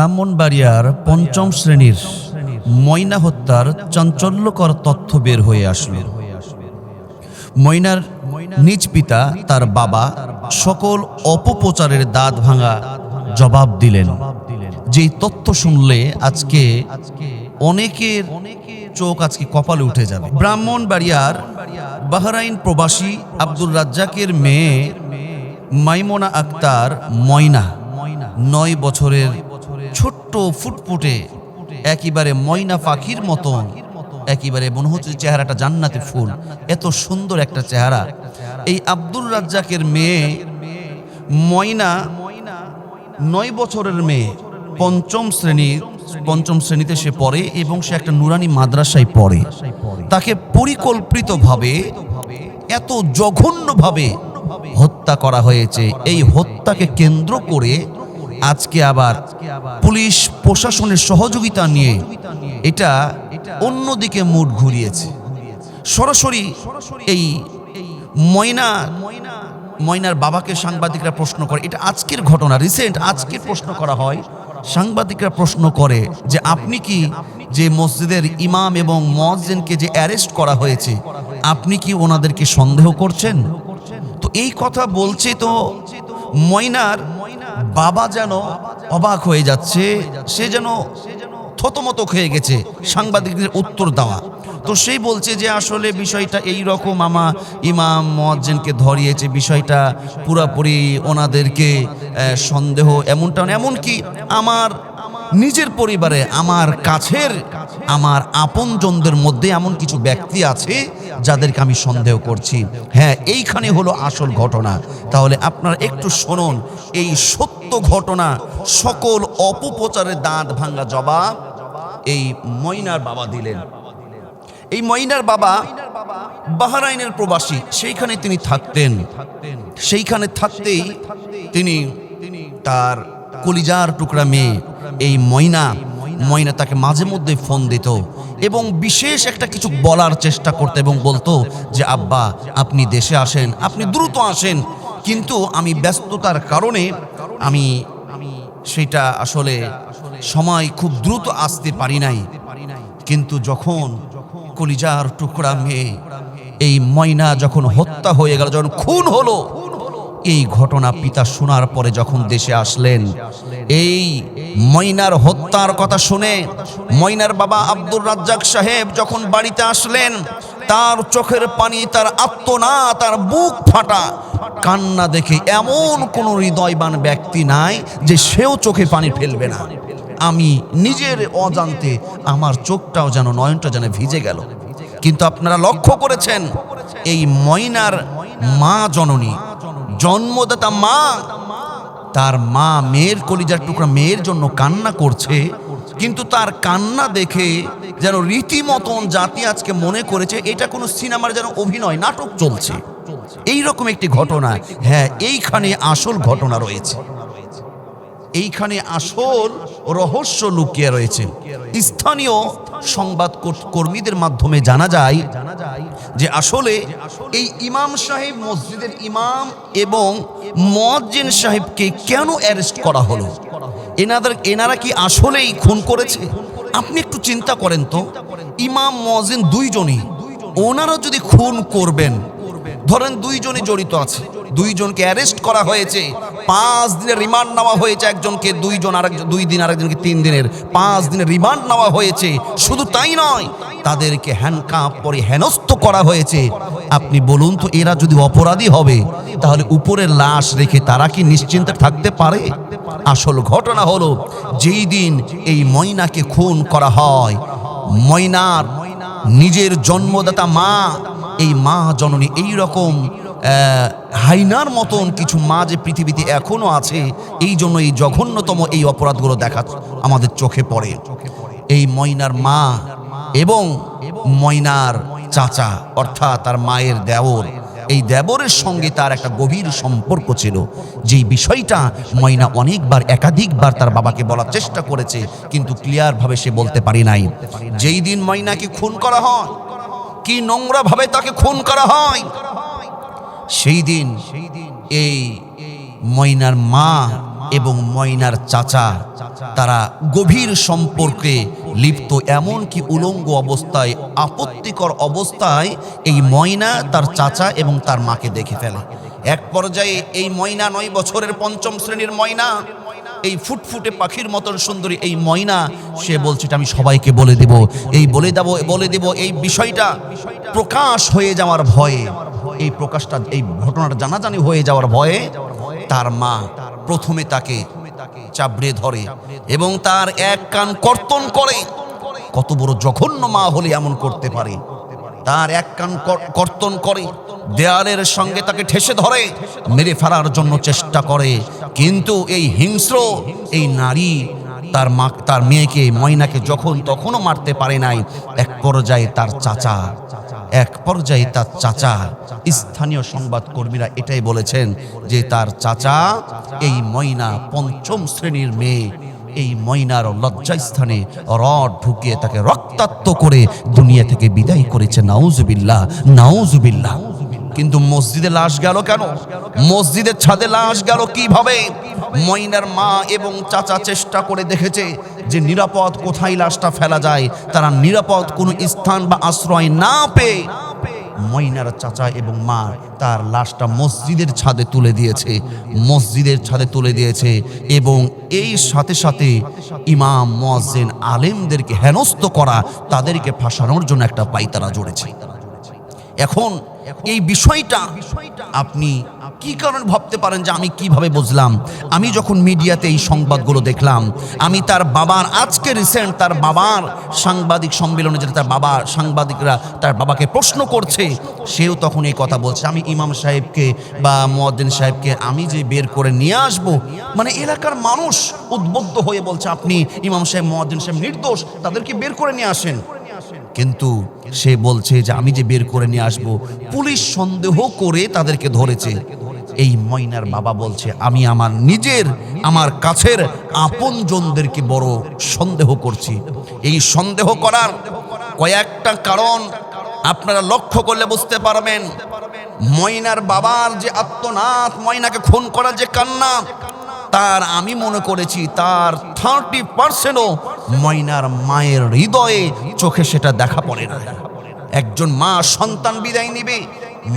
ব্রাহ্মণবাড়িয়ার পঞ্চম শ্রেণির ময়না হত্যার চাঞ্চল্যকর তথ্য বের হয়ে আসলো। ময়নার নিজ পিতা, তার বাবা সকল অপপ্রচারের দাঁত ভাঙা জবাব দিলেন। যেই তথ্য শুনলে আজকে অনেকের চোখ আজকে কপালে উঠে যাবে। ব্রাহ্মণবাড়িয়ার বাহরাইন প্রবাসী আব্দুল রাজ্জাকের মেয়ে মাইমোনা আক্তার ময়না নয় বছরের ছোট্ট ফুটফুটে, একেবারে ময়না পাখির মতন, একেবারে মনে হচ্ছে চেহারাটা জান্নাতে ফুল। এত সুন্দর একটা চেহারা। এই আব্দুল রাজ্জাকের মেয়ে ময়না নয় বছরের মেয়ে, পঞ্চম শ্রেণির পঞ্চম শ্রেণীতে সে পড়ে এবং সে একটা নুরানি মাদ্রাসায় পড়ে। তাকে পরিকল্পিতভাবে, এত জঘন্যভাবে হত্যা করা হয়েছে। এই হত্যাকে কেন্দ্র করে আজকে আবার পুলিশ প্রশাসনের সহযোগিতা নিয়ে এটা অন্যদিকে মুড ঘুরিয়েছে। সরাসরি এই ময়না, ময়নার বাবাকে সাংবাদিকরা প্রশ্ন করে, এটা আজকের ঘটনা রিসেন্ট আজকের প্রশ্ন করা হয়। সাংবাদিকরা প্রশ্ন করে যে আপনি কি যে মসজিদের ইমাম এবং মসজিদকে যে অ্যারেস্ট করা হয়েছে, আপনি কি ওনাদেরকে সন্দেহ করছেন? তো এই কথা বলছে তো ময়নার বাবা যেন অবাক হয়ে যাচ্ছে, সে যেন থতমত হয়ে গেছে সাংবাদিকদের উত্তর দেওয়া। তো সেই বলছে যে আসলে বিষয়টা এই রকম আমা ইমাম মজ্জেনকে ধরিয়েছে, বিষয়টা পুরাপুরি ওনাদেরকে সন্দেহ এমনটা, এমনকি আমার নিজের পরিবারে, আমার কাছের আমার আপনজনদের মধ্যে এমন কিছু ব্যক্তি আছে যাদেরকে আমি সন্দেহ করছি। হ্যাঁ এইখানে হলো আসল ঘটনা। তাহলে আপনারা একটু শুনুন, এই সত্য ঘটনা, সকল অপপ্রচারের দাঁত ভাঙ্গা জবাব এই ময়নার বাবা দিলেন। এই ময়নার বাবা বাহারাইনের প্রবাসী, সেইখানে তিনি থাকতেন। সেইখানে থাকতেই তিনি তার কলিজার টুকরা মেয়ে, এই ময়না ময়না তাকে মাঝে মধ্যে ফোন দিত এবং বিশেষ একটা কিছু বলার চেষ্টা করতে এবং বলতো যে, আব্বা, আপনি দেশে আসেন, আপনি দ্রুত আসেন। কিন্তু আমি ব্যস্ততার কারণে আমি, সেটা আসলে সময় খুব দ্রুত আসতে পারি নাই। কিন্তু যখন কলিজার টুকরা মেয়ে এই ময়না যখন হত্যা হয়ে গেল, যখন খুন হলো এই ঘটনা পিতা শোনার পরে যখন দেশে আসলেন, এই ময়নার হত্যার কথা শুনে ময়নার বাবা আব্দুর রাজ্জাক সাহেব যখন বাড়িতে আসলেন, তার চোখের পানি, তার আত্মনা তার বুক ফাটা। কান্না দেখে এমন কোনো হৃদয়বান ব্যক্তি নাই যে সেও চোখে পানি ফেলবে না। আমি নিজের অজান্তে আমার চোখটাও যেন, নয়নটা যেন ভিজে গেল। কিন্তু আপনারা লক্ষ্য করেছেন, এই ময়নার মা জননী জন্মদাতা মা, তার মা মেয়ের কলিজার টুকরা মেয়ের জন্য কান্না করছে, কিন্তু তার কান্না দেখে যেন রীতিমতন জাতি আজকে মনে করেছে, এটা কোনো সিনেমার যেন অভিনয়, নাটক চলছে। এই রকম একটি ঘটনা হ্যাঁ এইখানে আসল ঘটনা রয়েছে। এইখানে আসল রহস্য লুকিয়ে রয়েছে। স্থানীয় সংবাদ কর- কর্মীদের মাধ্যমে জানা যায় যে আসলে এই ইমাম সাহেব মসজিদের ইমাম এবং মজ্জিন সাহেবকে কেন অ্যারেস্ট করা হলো? এনাদের, এনারা কি আসলেই খুন করেছে? আপনি একটু চিন্তা করেন তো। ইমাম মজিন দুইজনই। ওনারা যদি খুন করবেন, ধরেন দুইজনই জড়িত আছে, দুইজনকে অ্যারেস্ট করা হয়েছে, পাঁচ দিনের রিমান্ড নেওয়া হয়েছে একজনকে, দুইজন আরেকজন, দুই দিন আরেকজনকে, তিন দিনের, পাঁচ দিনের রিমান্ড নেওয়া হয়েছে, শুধু তাই নয় তাদেরকে হ্যান্ডকাপ পরে হেনস্থ করা হয়েছে। আপনি বলুন তো, এরা যদি অপরাধী হবে, তাহলে উপরের লাশ রেখে তারা কি নিশ্চিন্তে থাকতে পারে? আসল ঘটনা হলো, যেই দিন এই ময়নাকে খুন করা হয়, ময়নার নিজের জন্মদাতা মা, এই মা জননী এই রকম হাইনার মতন কিছু মা যে পৃথিবীতে এখনও আছে, এই জন্য এই জঘন্যতম এই অপরাধগুলো দেখা, আমাদের চোখে পড়ে। এই ময়নার মা এবং ময়নার চাচা, অর্থাৎ তার মায়ের দেওর। এই দেবরের সঙ্গে তার একটা গভীর সম্পর্ক ছিল, যেই বিষয়টা ময়না অনেকবার, একাধিকবার তার বাবাকে বলার চেষ্টা করেছে, কিন্তু ক্লিয়ারভাবে সে বলতে পারি নাই। যেই দিন ময়নাকে খুন করা হয়, কি নোংরা ভাবে তাকে খুন করা হয়, সেই দিন এই ময়নার মা এবং ময়নার চাচা, তারা গভীর সম্পর্কে লিপ্ত এমনকি উলঙ্গ অবস্থায়, আপত্তিকর অবস্থায় এই ময়না তার চাচা এবং তার মাকে দেখে ফেলে। এক পর্যায়ে এই ময়না নয় বছরের পঞ্চম শ্রেণির ময়না, এই ফুটফুটে পাখির মতন সুন্দরী এই ময়না, সে বলছে আমি সবাইকে বলে দেব। এই বলে দেব বলে দেব, এই বিষয়টা প্রকাশ হয়ে যাওয়ার ভয়ে, এই প্রকাশটা, এই ঘটনাটা জানাজানি হয়ে যাওয়ার ভয়ে তার মা প্রথমে তাকে চাবড়ে ধরে এবং তার এক কান কর্তন করে। কত বড় জঘন্য মা হলে এমন করতে পারে? তার এক কান কর্তন করে, দেয়ালের সঙ্গে তাকে ঠেসে ধরে, মেরে ফেলার জন্য চেষ্টা করে। কিন্তু এই হিংস্র এই নারী তার মা, তার মেয়েকে, ময়নাকে যখন তখনও মারতে পারে নাই, এক পর্যায়ে তার চাচা এক পর্যায়ে তার চাচা, স্থানীয় সংবাদ কর্মীরা এটাই বলেছেন যে তার চাচা এই ময়না পঞ্চম শ্রেণির মেয়ে। এই ময়নার লজ্জাস্থানে রড ঢুকিয়ে তাকে রক্তাক্ত করে দুনিয়া থেকে বিদায় করেছে, নাউজুবিল্লাহ নাউজুবিল্লাহ। কিন্তু মসজিদে লাশ গেল কেন? মসজিদের ছাদে লাশ গেল কীভাবে? ময়নার মা এবং চাচা চেষ্টা করে দেখেছে যে নিরাপদ কোথায় লাশটা ফেলা যায়, তারা নিরাপদ কোনো স্থান বা আশ্রয় না পেয়ে ময়নার চাচা এবং মা তার লাশটা মসজিদের ছাদে তুলে দিয়েছে, মসজিদের ছাদে তুলে দিয়েছে এবং এই সাথে সাথে ইমাম, মোয়াজ্জেন আলেমদেরকে হেনস্থ করা, তাদেরকে ফাঁসানোর জন্য একটা পাইতারা জড়েছে। এখন এই বিষয়টা আপনি কি কারণে ভাবতে পারেন যে আমি কীভাবে বুঝলাম? আমি যখন মিডিয়াতে এই সংবাদগুলো দেখলাম, আমি তার বাবার, আজকে রিসেন্ট তার বাবার সাংবাদিক সম্মেলনে যেটা তার বাবা সাংবাদিকরা তার বাবাকে প্রশ্ন করছে, সেও তখন এই কথা বলছে। আমি ইমাম সাহেবকে বা মোয়াদ্দিন সাহেবকে আমি যে বের করে নিয়ে আসব মানে এলাকার মানুষ উদ্বুদ্ধ হয়ে বলছে, আপনি ইমাম সাহেব, মোয়াদ্দিন সাহেব নির্দোষ, তাদেরকে বের করে নিয়ে আসেন। কিন্তু সে বলছে যে আমি যে বের করে নিয়ে আসব, পুলিশ সন্দেহ করে তাদেরকে ধরেছে। এই ময়নার বাবা বলছে, আমি আমার নিজের, আমার কাছের আপনজনদেরকে বড় সন্দেহ করছি। এই সন্দেহ করার কয়েকটা কারণ আপনারা লক্ষ্য করলে বুঝতে পারবেন। ময়নার বাবার যে আত্মনাথ, ময়নাকে খুন করার যে কান্না, তার আমি মনে করেছি তার থার্টি পার্সেন্টও ময়নার মায়ের হৃদয়ে চোখে সেটা দেখা পড়ে না। একজন মা সন্তান বিদায় নিবে,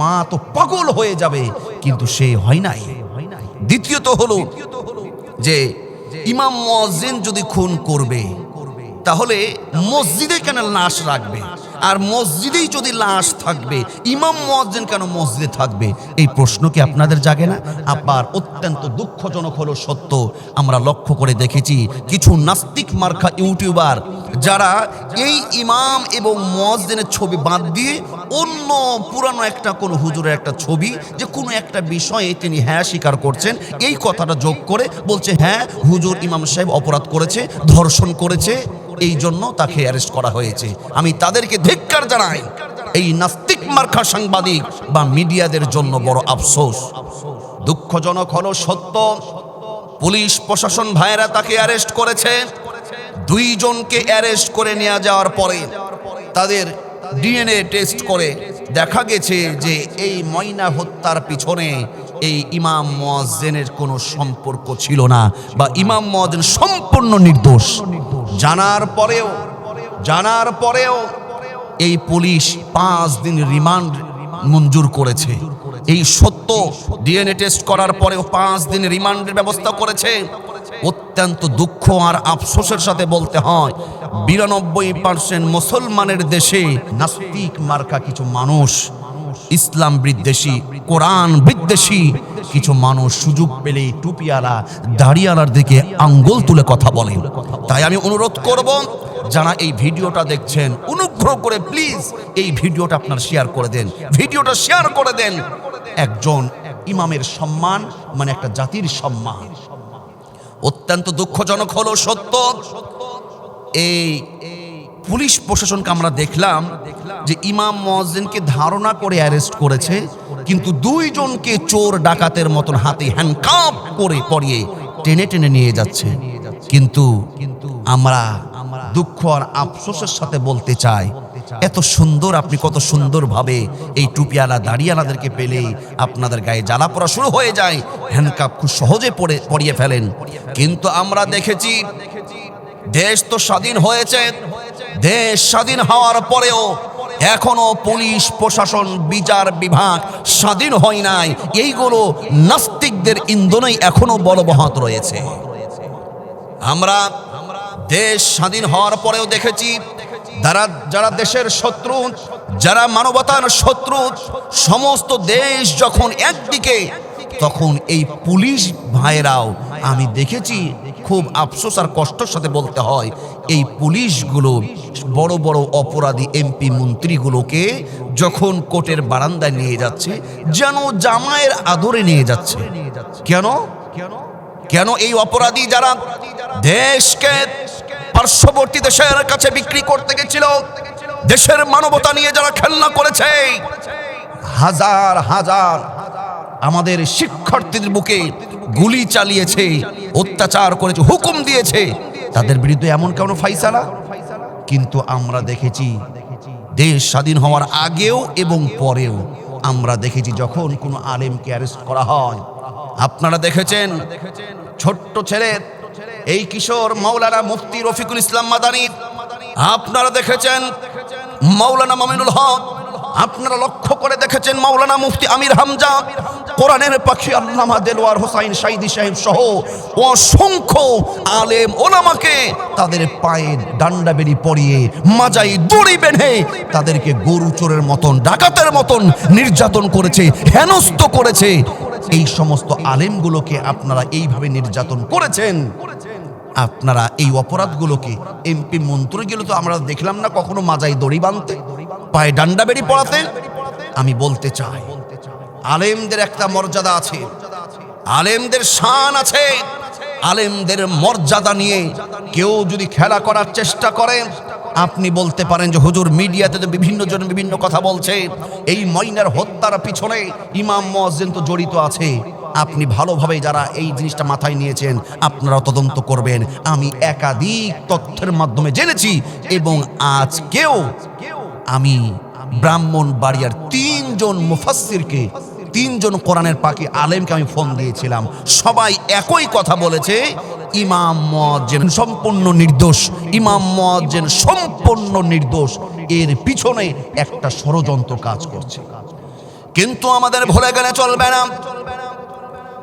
মা তো পাগল হয়ে যাবে, কিন্তু সে হয় নাই। দ্বিতীয়ত হলো যে ইমাম মুয়াজ্জিন যদি খুন করবে, তাহলে মসজিদে কেন লাশ রাখবে? আর মসজিদেই যদি লাশ থাকবে, ইমাম মুয়াজ্জিন কেন মসজিদে থাকবে? এই প্রশ্ন কি আপনাদের জাগে না? আবার অত্যন্ত দুঃখজনক হলো সত্য। আমরা লক্ষ্য করে দেখেছি কিছু নাস্তিক মার্কা ইউটিউবার যারা এই ইমাম এবং মুয়াজ্জিনের ছবি বাদ দিয়ে অন্য পুরানো একটা কোনো হুজুরের একটা ছবি যে কোনো একটা বিষয়ে তিনি হ্যাঁ স্বীকার করছেন, এই কথাটা যোগ করে বলছে হ্যাঁ হুজুর ইমাম সাহেব অপরাধ করেছে, ধর্ষণ করেছে। এই জন্য তাকে অ্যারেস্ট করা হয়েছে। আমি তাদেরকে ধিক্কার জানাই। এই নাস্তিক মার্খা সাংবাদিক বা মিডিয়াদের জন্য বড় আফসোস। দুঃখজনক হলো সত্য, পুলিশ প্রশাসন ভাইয়েরা তাকে অ্যারেস্ট করেছে। দুইজনকে অ্যারেস্ট করে নিয়ে যাওয়ার পরে তাদের ডিএনএ টেস্ট করে দেখা গেছে যে এই ময়না হত্যার পিছনে এই ইমাম মোয়াজ্জেনের কোনো সম্পর্ক ছিল না বা ইমাম মোয়াজ্জেন সম্পূর্ণ নির্দোষ। জানার পরেও জানার পরেও এই পুলিশ পাঁচ দিন রিমান্ড মঞ্জুর করেছে। এই সত্য ডিএনএ টেস্ট করার পরেও পাঁচ দিন রিমান্ডের ব্যবস্থা করেছে। অত্যন্ত দুঃখ আর আফসোসের সাথে বলতে হয়, বিরানব্বই পার্সেন্ট মুসলমানের দেশে নাস্তিক মার্কা কিছু মানুষ, ইসলাম বিদ্বেষী, কোরআন বিদ্বেষী কিছু মানুষ সুযোগ পেলেই টুপিয়ালা দাড়িয়ালার দিকে আঙ্গুল তুলে কথা বলেন তাই আমি অনুরোধ করব, যারা এই ভিডিওটা দেখছেন, অনুগ্রহ করে প্লিজ এই ভিডিওটা আপনার শেয়ার করে দেন। ভিডিওটা শেয়ার করে দেন। একজন ইমামের সম্মান মানে একটা জাতির সম্মান। অত্যন্ত দুঃখজনক হলো, সত্য। এই পুলিশ প্রশাসনকে আমরা দেখলাম যে ইমাম মহাজিনকে ধারণা করে অ্যারেস্ট করেছে। কিন্তু দুইজনকে চোর ডাকাতের মতন হাতে হ্যান্ডকাপ করে পরিয়ে টেনে টেনে নিয়ে যাচ্ছে। কিন্তু আমরা দুঃখ আর আফসোসের সাথে বলতে চাই, এত সুন্দর আপনি কত সুন্দরভাবে এই টুপিয়ালা দাড়িয়ালাদেরকে পেলেই আপনাদের গায়ে জ্বালা পড়া শুরু হয়ে যায়, হ্যান্ডকাপ খুব সহজে পড়ে পরিয়ে ফেলেন। কিন্তু আমরা দেখেছি, দেশ তো স্বাধীন হয়েছে, দেশ স্বাধীন হওয়ার পরেও এখনও পুলিশ, প্রশাসন, বিচার বিভাগ স্বাধীন হয় নাই। এইগুলো নাস্তিকদের ইন্ধনেই এখনও বলবহাত রয়েছে। আমরা দেশ স্বাধীন হওয়ার পরেও দেখেছি, যারা যারা দেশের শত্রু, যারা মানবতার শত্রু, সমস্ত দেশ যখন একদিকে, তখন এই পুলিশ ভাইরাও আমি দেখেছি, খুব আফসোস আর কষ্টের সাথে বলতে হয় এই পুলিশগুলো বড় বড় অপরাধী এমপি মন্ত্রীগুলোকে যখন কোর্টের বারান্দায় নিয়ে যাচ্ছে, যেন জামায়ের আদরে নিয়ে যাচ্ছে। কেন? কেন এই অপরাধী যারা দেশকে পার্শ্ববর্তী দেশের কাছে বিক্রি করতে গেছিল, দেশের মানবতা নিয়ে যারা খেলনা করেছে, হাজার হাজার আমাদের শিক্ষার্থীদের বুকে গুলি চালিয়েছে, অত্যাচার করেছে, হুকুম দিয়েছে তাদের বিরুদ্ধে এমন কেন ফাইসালা? কিন্তু আমরা দেখেছি, দেশ স্বাধীন হওয়ার আগেও এবং পরেও আমরা দেখেছি যখন কোনো আলেমকে অ্যারেস্ট করা হয়। আপনারা দেখেছেন, ছোট্ট ছেলে, এই কিশোর মাওলানা মুফতি রফিকুল ইসলাম মাদানি। আপনারা দেখেছেন, মাওলানা মামিনুল হক। আপনারা লক্ষ্য করে দেখেছেন মাওলানা মুফতি আমির হামজা। কোরআনের পাখি আল্লামা দেলোয়ার হোসাইন সাইদি সাহেব সহ অসংখ্য আলেম ওলামাকে তাদের পায়ে ডান্ডা বেরি পরিয়ে মাজাই দড়ি বেঁধে তাদেরকে গরু চোরের মতন, ডাকাতের মতন নির্যাতন করেছে, হেনস্থ করেছে। এই সমস্ত আলেমগুলোকে আপনারা এইভাবে নির্যাতন করেছেন। আপনারা এই অপরাধগুলোকে এমপি মন্ত্রীগুলো তো আমরা দেখলাম না কখনো মাজাই দড়ি বাঁধতে, পায়ে ডান্ডা বেরি পড়াতে আমি বলতে চাই আলেমদের একটা মর্যাদা আছে। আলেমদের শান আছে। আলেমদের মর্যাদা নিয়ে কেউ যদি খেলা করার চেষ্টা করে, আপনি বলতে পারেন যে হুজুর মিডিয়াতে তো বিভিন্ন জন বিভিন্ন কথা বলছে। এই ময়নার হত্যার পিছনে ইমাম মসজিদ তো জড়িত আছে। আপনি ভালোভাবে যারা এই জিনিসটা মাথায় নিয়েছেন আপনারা তদন্ত করবেন। আমি একাধিক তথ্যের মাধ্যমে জেনেছি এবং আজকেও আমি ব্রাহ্মণ বাড়িয়ার তিনজন মুফাসসিরকে তিনজন কোরআনের পাখি আলেমকে আমি ফোন দিয়েছিলাম। সবাই একই কথা বলেছে, ইমাম, মুয়াজ্জিন, সম্পূর্ণ নির্দোষ। ইমাম, মুয়াজ্জিন, সম্পূর্ণ নির্দোষ। এর পিছনে একটা ষড়যন্ত্র কাজ করছে। কিন্তু আমাদের ভুলে গেলে চলবে না।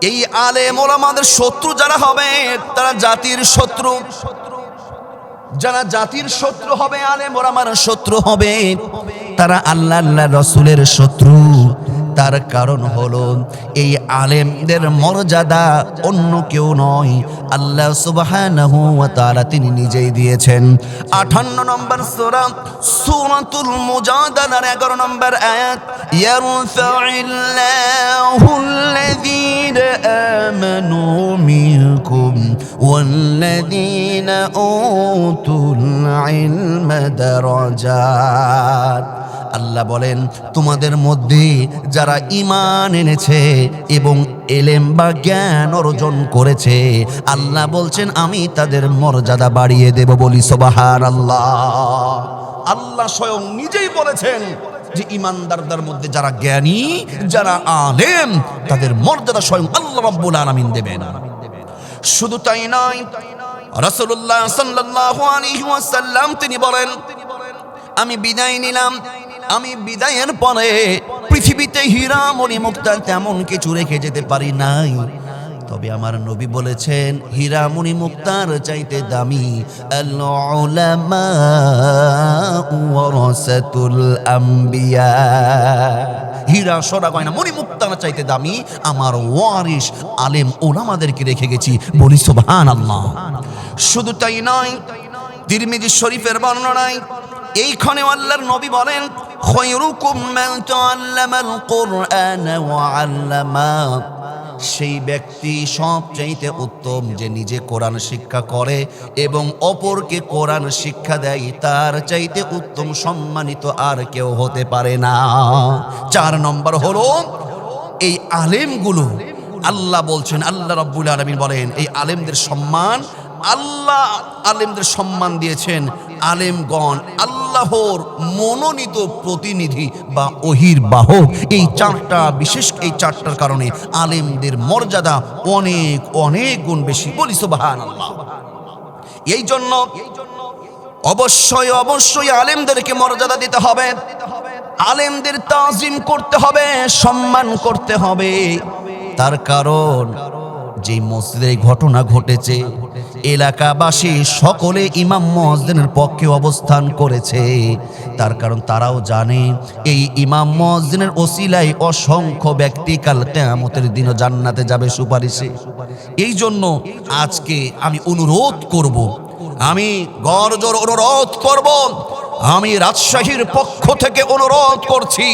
এই আলেম আমাদের শত্রু যারা হবে, তারা জাতির শত্রু। যারা জাতির শত্রু হবে, আলেম ওলামার শত্রু হবে, তারা আল্লাহ আল্লাহ রসুলের শত্রু। তার কারণ হলো, এই আলেমদের মর্যাদা অন্য কেউ নয়। আল্লাহ তাআলা তিনি নিজেই দিয়েছেন। 58 নম্বর সূরা, সূরাতুল মুজাদালার 11 নম্বর আয়াত আমানু মিনকুম ওয়াল্লাযীনা উতুল ইলমা দারাজাত। আল্লাহ বলেন, তোমাদের মধ্যে যারা ইমান এনেছে এবং এলেম বা জ্ঞান অর্জন করেছে, আল্লাহ বলছেন, আমি তাদের মর্যাদা বাড়িয়ে দেব বলি সবাহার আল্লাহ আল্লাহ স্বয়ং নিজেই বলেছেন যে ইমানদারদের মধ্যে যারা জ্ঞানী, যারা আলেম, তাদের মর্যাদা স্বয়ং আল্লাহ রাব্বুল আলামিন দেবেন। শুধু তাই নয়, রাসূলুল্লাহ সাল্লাল্লাহু আলাইহি ওয়াসাল্লাম তিনি বলেন, আমি বিদায় নিলাম আমি বিদায়ের পরে পৃথিবীতে হীরা, মণি মুক্তা তেমন কিছু রেখে যেতে পারি নাই। তবে আমার নবী বলেছেন, হীরা, মণি মুক্তার চাইতে দামি আম্বিয়া। হীরা সোনা গয়না, মণি মুক্তার চাইতে দামি আমার ওয়ারিস আলেম ওলামাদেরকে রেখে গেছি বলি সুবহানাল্লাহ। শুধু তাই নয়, তিরমিজি শরীফের বর্ণনায় এইখানে আল্লাহর নবী বলেন খয়রুকুম মান তাআল্লামাল কুরআন ওয়া আল্লামা। সেই ব্যক্তি সবচাইতে উত্তম যে নিজে কোরআন শিক্ষা করে এবং অপরকে কোরআন শিক্ষা দেয়, তার চাইতে উত্তম সম্মানিত আর কেউ হতে পারে না। চার নম্বর হলো, এই আলেমগুলো, আল্লাহ বলছেন, আল্লাহ রাব্বুল আলামিন বলেন, এই আলেমদের সম্মান আল্লাহ আলেমদের সম্মান দিয়েছেন। আলেমগণ আল্লাহর মনোনীত প্রতিনিধি বা ওহির বাহক। এই চারটা, বিশেষ এই চারটার কারণে আলেমদের মর্যাদা অনেক অনেক গুণ বেশি। বলি সুবাহান আল্লাহ এই জন্য অবশ্যই অবশ্যই আলেমদেরকে মর্যাদা দিতে হবে। আলেমদের তাজিম করতে হবে, সম্মান করতে হবে। তার কারণ, যে মসজিদে এই ঘটনা ঘটেছে এলাকাবাসী সকলে ইমাম মসজিদের পক্ষে অবস্থান করেছে। তার কারণ তারাও জানে, এই ইমাম মসজিদের ওসিলায় অসংখ্য ব্যক্তি কাল কেয়ামতের দিনও জান্নাতে যাবে সুপারিশে। এই জন্য আজকে আমি অনুরোধ করব, আমি গরজোর অনুরোধ করব, আমি রাজশাহীর পক্ষ থেকে অনুরোধ করছি,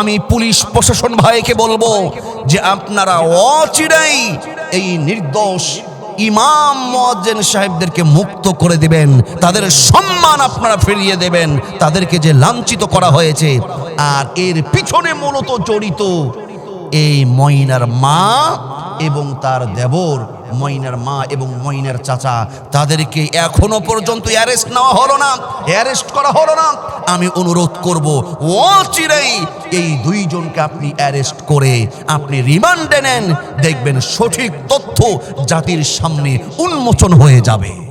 আমি পুলিশ প্রশাসন ভাইকে বলব যে আপনারা অচিরাই এই নির্দোষ ইমাম মুয়াজ্জিন সাহেবদেরকে মুক্ত করে দিবেন, তাদের সম্মান আপনারা ফিরিয়ে দেবেন, তাদেরকে যে লাঞ্ছিত করা হয়েছে। আর এর পিছনে মূলত জড়িত এই ময়নার মা এবং তার দেবর ময়নার মা এবং ময়নার চাচা, তাদেরকে এখনও পর্যন্ত অ্যারেস্ট নেওয়া হলো না, অ্যারেস্ট করা হলো না। আমি অনুরোধ করব, ও চিরেই এই দুইজনকে আপনি অ্যারেস্ট করে আপনি রিমান্ডে নেন, দেখবেন সঠিক তথ্য জাতির সামনে উন্মোচন হয়ে যাবে।